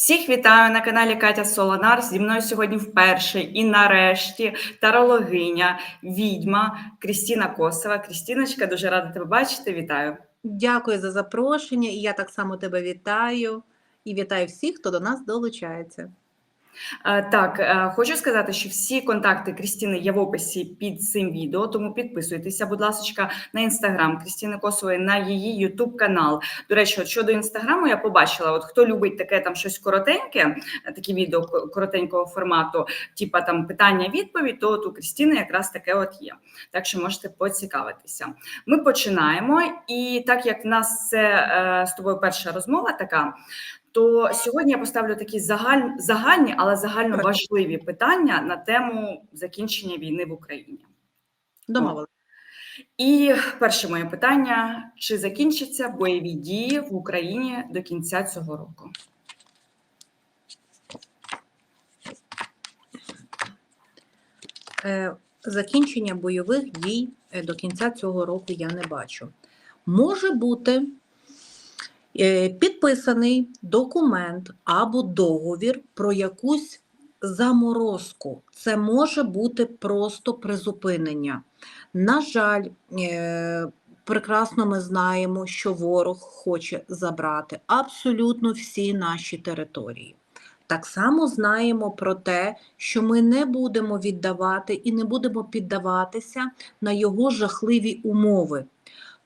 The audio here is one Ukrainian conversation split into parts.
Всіх вітаю на каналі Катя Солонар. Зі мною сьогодні вперше і нарешті тарологиня, відьма Крістіна Косова. Крістіночка, дуже рада тебе бачити. Вітаю. Дякую за запрошення, і я так само тебе вітаю. І вітаю всіх, хто до нас долучається. Е, Так, е, хочу сказати, що всі контакти Крістіни є в описі під цим відео, тому підписуйтеся, будь ласка, на інстаграм Крістіни Косової, на її Ютуб канал. До речі, от щодо інстаграму, я побачила, от хто любить таке там щось коротеньке, такі відео коротенького формату, типа там питання-відповідь, то от у Крістіни якраз таке от є. Так що можете поцікавитися. Ми починаємо, і так як в нас це е, з тобою перша розмова така. То сьогодні я поставлю такі загаль... загальні, але загально важливі питання на тему закінчення війни в Україні. Домовили. І перше моє питання: чи закінчаться бойові дії в Україні до кінця цього року? Е, Закінчення бойових дій е, до кінця цього року я не бачу. Може бути підписаний документ або договір про якусь заморозку. Це може бути просто призупинення. На жаль, е, прекрасно ми знаємо, що ворог хоче забрати абсолютно всі наші території. Так само знаємо про те, що ми не будемо віддавати і не будемо піддаватися на його жахливі умови.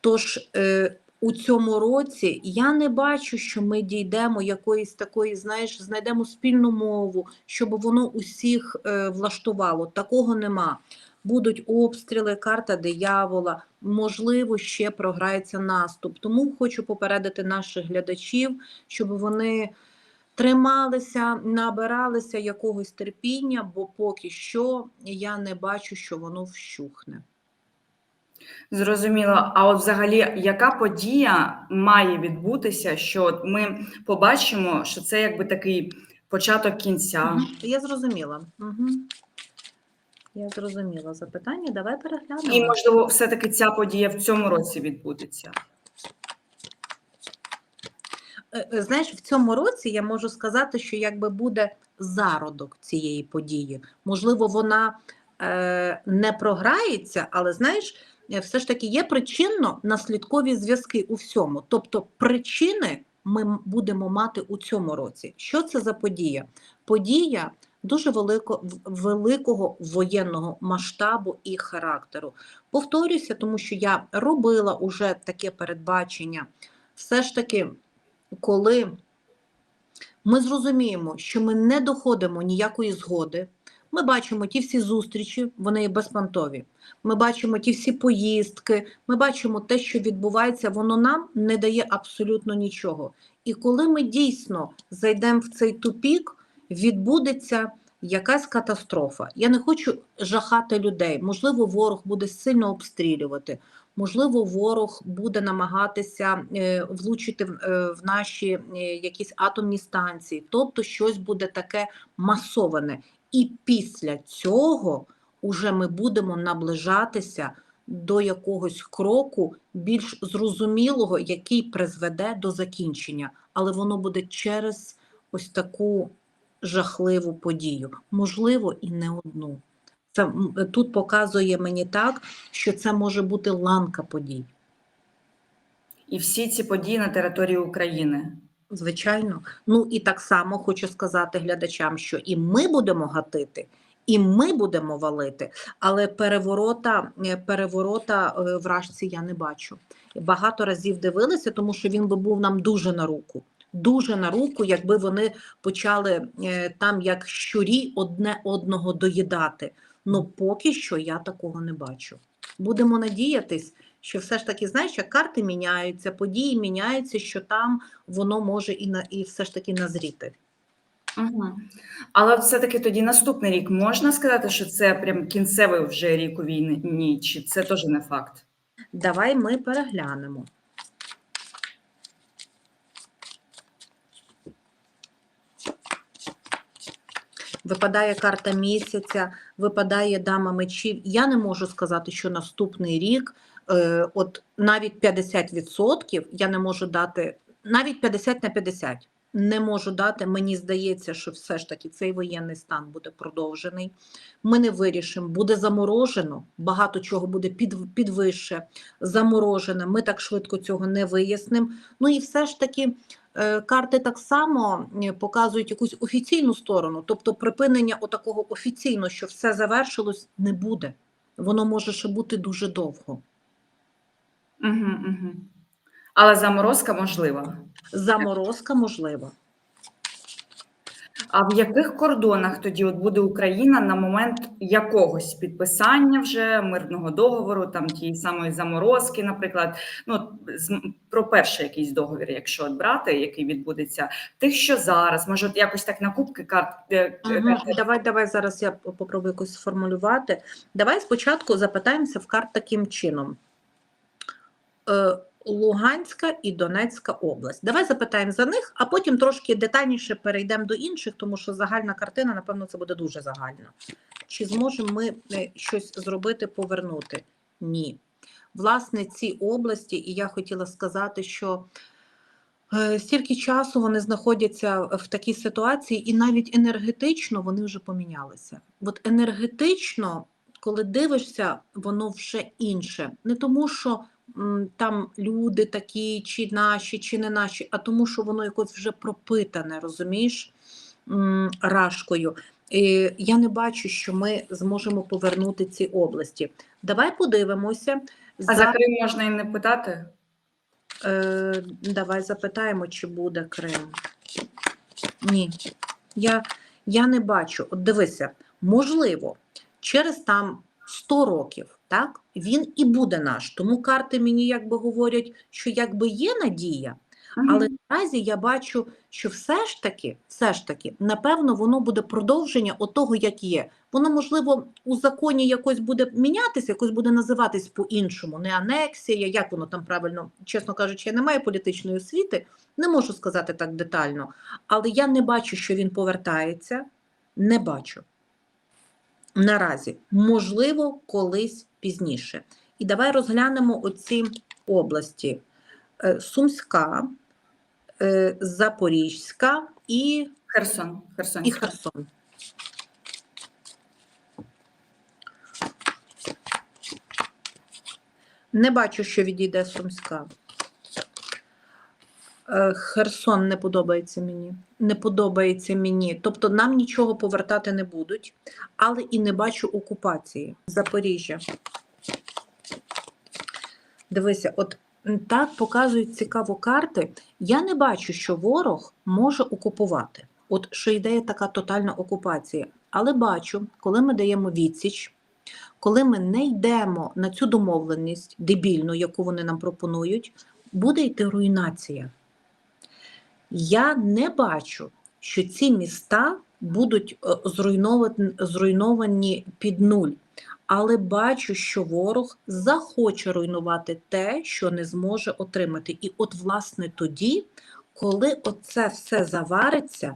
Тож е, у цьому році я не бачу, що ми дійдемо якоїсь такої, знаєш, знайдемо спільну мову, щоб воно усіх е, влаштувало. Такого нема. Будуть обстріли, карта диявола, можливо, ще програється наступ. Тому хочу попередити наших глядачів, щоб вони трималися, набиралися якогось терпіння, бо поки що я не бачу, що воно вщухне. Зрозуміло. А от взагалі, яка подія має відбутися, що от ми побачимо, що це якби такий початок кінця? Мгм. Я зрозуміла. Угу. Я зрозуміла запитання. Давай переглянемо. І можливо, все-таки ця подія в цьому році відбудеться. Е, е, Знаєш, в цьому році я можу сказати, що якби буде зародок цієї події. Можливо, вона е, не програється, але знаєш, все ж таки є причинно-наслідкові зв'язки у всьому. Тобто причини ми будемо мати у цьому році. Що це за подія? Подія дуже велико, великого воєнного масштабу і характеру. Повторюся, тому що я робила уже таке передбачення. Все ж таки коли ми зрозуміємо, що ми не доходимо ніякої згоди, ми бачимо ті всі зустрічі, вони є безпонтові. Ми бачимо ті всі поїздки, ми бачимо те, що відбувається, воно нам не дає абсолютно нічого. І коли ми дійсно зайдемо в цей тупік, відбудеться якась катастрофа. Я не хочу жахати людей. Можливо, ворог буде сильно обстрілювати. Можливо, ворог буде намагатися е, влучити в, е, наші е, якісь атомні станції, тобто щось буде таке масоване. І після цього уже ми будемо наближатися до якогось кроку більш зрозумілого, який призведе до закінчення, але воно буде через ось таку жахливу подію, можливо, і не одну. Це тут показує мені так, що це може бути ланка подій. І всі ці події на території України. Звичайно. Ну і так само хочу сказати глядачам, що і ми будемо гатити, і ми будемо валити, але переворота, е, переворота е, вражці я не бачу. Багато разів дивилися, тому що він би був нам дуже на руку. Дуже на руку, якби вони почали е, там як щурі одне одного доїдати. Ну поки що я такого не бачу. Будемо надіятись, що все ж таки, знаєш, як карти міняються, події міняються, що там воно може і на і все ж таки назріти. Угу. Але все-таки тоді наступний рік можна сказати, що це прям кінцевий вже рік у війні, чи це теж не факт? Давай ми переглянемо. Випадає карта місяця, випадає дама мечів. Я не можу сказати, що наступний рік, е, от навіть 50% я не можу дати, навіть 50 на 50. не можу дати. Мені здається, що все ж таки цей воєнний стан буде продовжений. Ми не вирішимо, буде заморожено, багато чого буде під, підвище, заморожено. Ми так швидко цього не вияснимо. Ну і все ж таки. е, Карти так само е, показують якусь офіційну сторону, тобто припинення отакого офіційно, що все завершилось, не буде. Воно може ще бути дуже довго. Угу, угу. Але заморозка можлива. Заморозка можлива. А в яких кордонах тоді от буде Україна на момент якогось підписання вже мирного договору, там тієї самої заморозки, наприклад, ну про перший якийсь договір, якщо от брати, який відбудеться, тих, що зараз, може, от якось так на кубки карт е, Мгм. карти Давай, давай зараз я попробую якось сформулювати. Давай спочатку запитаємося в карт таким чином. Е, Луганська і Донецька область. Давай запитаємо за них, а потім трошки детальніше перейдемо до інших, тому що загальна картина, напевно, це буде дуже загальна. Чи зможемо ми е, щось зробити, повернути? Ні. Власне, ці області, і я хотіла сказати, що Е, Стільки часу вони знаходяться в такій ситуації, і навіть енергетично вони вже помінялися. От енергетично, коли дивишся, воно вже інше. Не тому, що там люди такі, чи наші, чи не наші, а тому, що воно якось вже пропитане, розумієш, рашкою. І я не бачу, що ми зможемо повернути ці області. Давай подивимося. А за Крим можна і не питати. Е, давай запитаємо, чи буде Крим. Ні, я, я не бачу. От дивися, можливо, через там 100 років, так, він і буде наш. Тому карти мені якби говорять, що якби є надія, але наразі я бачу, що все ж таки, все ж таки, напевно, воно буде продовження того, як є. Воно, можливо, у законі якось буде мінятися, якось буде називатись по-іншому, не анексія, як воно там правильно, чесно кажучи, я не маю політичної освіти, не можу сказати так детально. Але я не бачу, що він повертається. Не бачу. Наразі, можливо, колись пізніше. І давай розглянемо оці області: Е, Сумська, е, Запорізька і, Херсон. Херсон. і Херсон. Не бачу, що відійде Сумська. Е, Херсон не подобається мені. Не подобається мені. Тобто нам нічого повертати не будуть, але і не бачу окупації. Запоріжжя. Дивися, от так показують цікаво карти. Я не бачу, що ворог може окупувати. От що йде така тотальна окупація. Але бачу, коли ми даємо відсіч, коли ми не йдемо на цю домовленість дебільну, яку вони нам пропонують, буде йти руйнація. Я не бачу, що ці міста будуть е, зруйновані, зруйновані під нуль. Але бачу, що ворог захоче руйнувати те, що не зможе отримати. І от, власне, тоді, коли оце все завариться,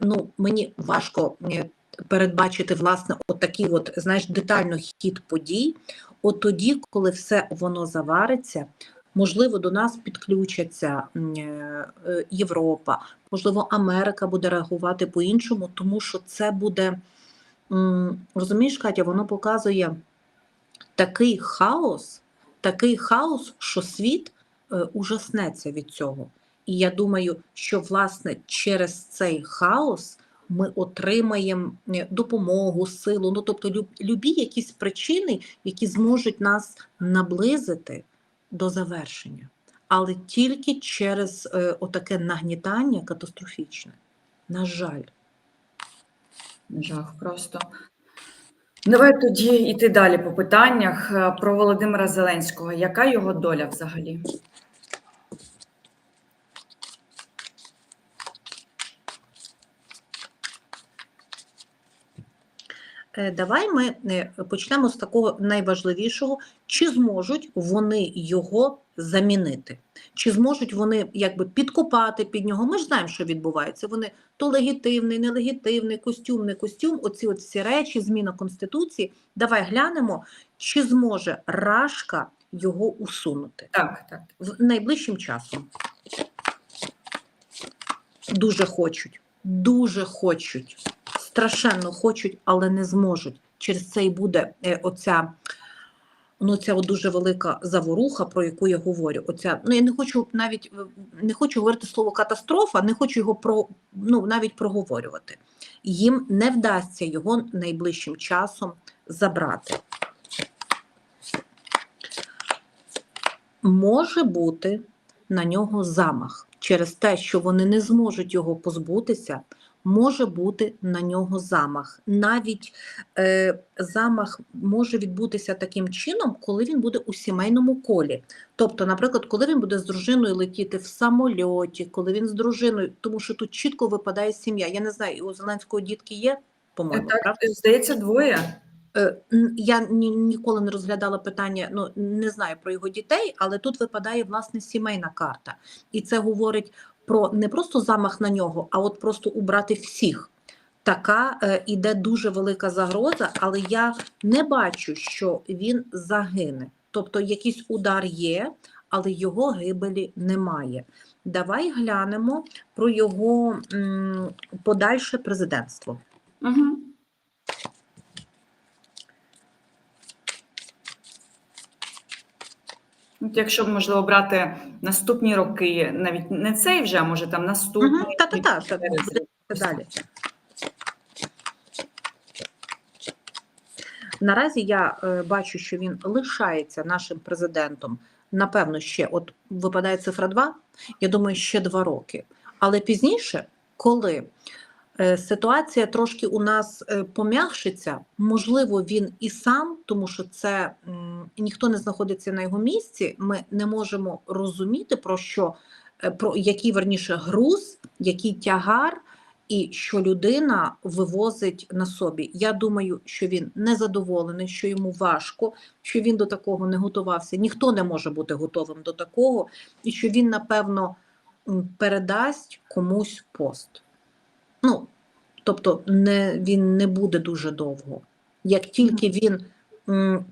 ну мені важко е, передбачити власне отакий, от знаєш, детально хід подій. От тоді, коли все воно завариться, можливо, до нас підключаться е, Європа, можливо, Америка буде реагувати по-іншому, тому що це буде. Розумієш, Катя, воно показує такий хаос, такий хаос, що світ е, ужаснеться від цього. І я думаю, що власне через цей хаос ми отримаємо е, допомогу, силу, ну тобто любі якісь причини, які зможуть нас наблизити до завершення, але тільки через е, отаке нагнітання катастрофічне. На жаль. Жах просто. Давай тоді йти далі по питаннях Е, про Володимира Зеленського. Яка його доля взагалі? Давай ми е, почнемо з такого найважливішого, чи зможуть вони його замінити, чи зможуть вони якби підкопати під нього. Ми ж знаємо, що відбувається. Вони то легітимний, нелегітимний, костюм, не костюм. Оці от всі речі, зміна конституції. Давай глянемо, чи зможе Рашка його усунути Так, так. в найближчим часом. дуже хочуть, дуже хочуть, страшенно хочуть, але не зможуть. Через це і буде е, оця. Ну, ця дуже велика заворуха, про яку я говорю. Оця, ну я не хочу навіть не хочу говорити слово катастрофа, не хочу його про ну навіть проговорювати. Їм не вдасться його найближчим часом забрати. Може бути на нього замах через те, що вони не зможуть його позбутися. Може бути на нього замах. Навіть е, замах може відбутися таким чином, коли він буде у сімейному колі. Тобто, наприклад, коли він буде з дружиною летіти в самольоті, коли він з дружиною, тому що тут чітко випадає сім'я. Я не знаю, у Зеленського дітки є, по-моєму, Так, правда? здається, двоє. Е, Я ні, ніколи не розглядала питання, ну не знаю про його дітей, але тут випадає власне сімейна карта, і це говорить про не просто замах на нього, а от просто убрати всіх. Така е, іде дуже велика загроза, але я не бачу, що він загине. Тобто якийсь удар є, але його гибелі немає. Давай глянемо про його м, подальше президентство. Угу. Якщо б, можливо, брати наступні роки, навіть не цей вже, а може там наступний. Мгм, Та-та-та, та, через далі. Наразі я е, бачу, що він лишається нашим президентом. Напевно, ще от випадає цифра 2, я думаю, ще два роки. Але пізніше, коли ситуація трошки у нас е, пом'якшиться, можливо, він і сам, тому що це ніхто не знаходиться на його місці. Ми не можемо розуміти про що, е, про який верніше груз, який тягар, і що людина вивозить на собі. Я думаю, що він незадоволений, що йому важко, що він до такого не готувався. Ніхто не може бути готовим до такого, і що він, напевно, передасть комусь пост. Ну, тобто, не, він не буде дуже довго. Як тільки він,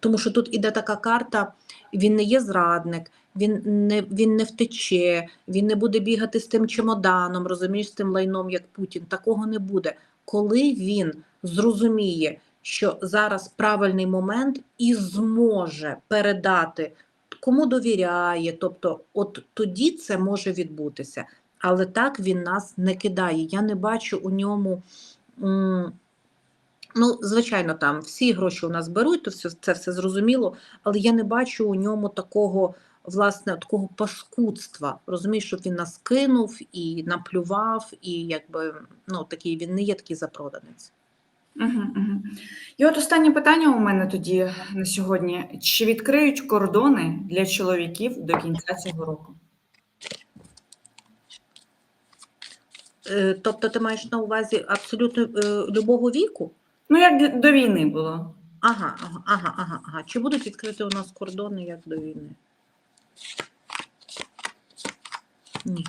тому що тут іде така карта, він не є зрадник, він не, він не втече, він не буде бігати з тим чемоданом, розумієш, з тим лайном, як Путін. Такого не буде. Коли він зрозуміє, що зараз правильний момент і зможе передати, кому довіряє, тобто, от тоді це може відбутися. Але так він нас не кидає. Я не бачу у ньому. Ну, звичайно, там всі гроші у нас беруть, то все, це все зрозуміло, але я не бачу у ньому такого, власне, такого паскудства. Розумієш, щоб він нас кинув і наплював, і якби ну такий він не є такий запроданець. Угу, угу. І от останнє питання у мене тоді на сьогодні: чи відкриють кордони для чоловіків до кінця цього року? Тобто, ти маєш на увазі абсолютно е, любого віку? Ну, як до війни було. Ага, ага, ага, ага, ага. Чи будуть відкриті у нас кордони як до війни? Ні.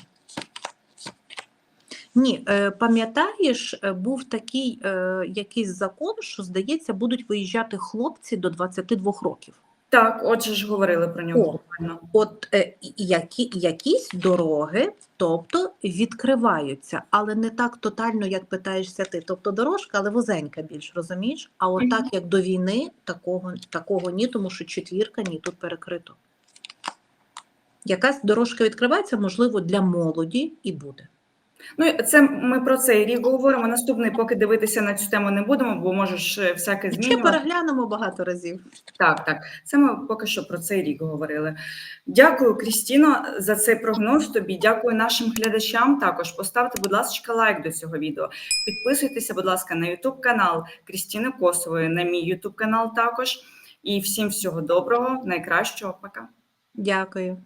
Ні, е, пам'ятаєш, е, був такий е, якийсь закон, що, здається, будуть виїжджати хлопці до 22 років. Так, отже ж говорили про нього О. буквально. От е, які, якісь дороги, тобто відкриваються, але не так тотально, як питаєшся ти. Тобто дорожка, але вузенька більш, розумієш? А от так, як до війни, такого, такого ні, тому що четвірка ні, тут перекрито. Якась дорожка відкривається, можливо, для молоді і буде. Ну, це ми про цей рік говоримо. Наступний, поки дивитися на цю тему не будемо, бо можеш е, всяке Ще переглянемо багато разів. Так, так. Це ми поки що про цей рік говорили. Дякую, Крістіно, за цей прогноз. Тобі дякую нашим глядачам. Також поставте, будь ласка, лайк до цього відео. Підписуйтеся, будь ласка, на YouTube канал Крістіни Косової, на мій YouTube канал також. І всім всього доброго, найкращого. Пока. Дякую.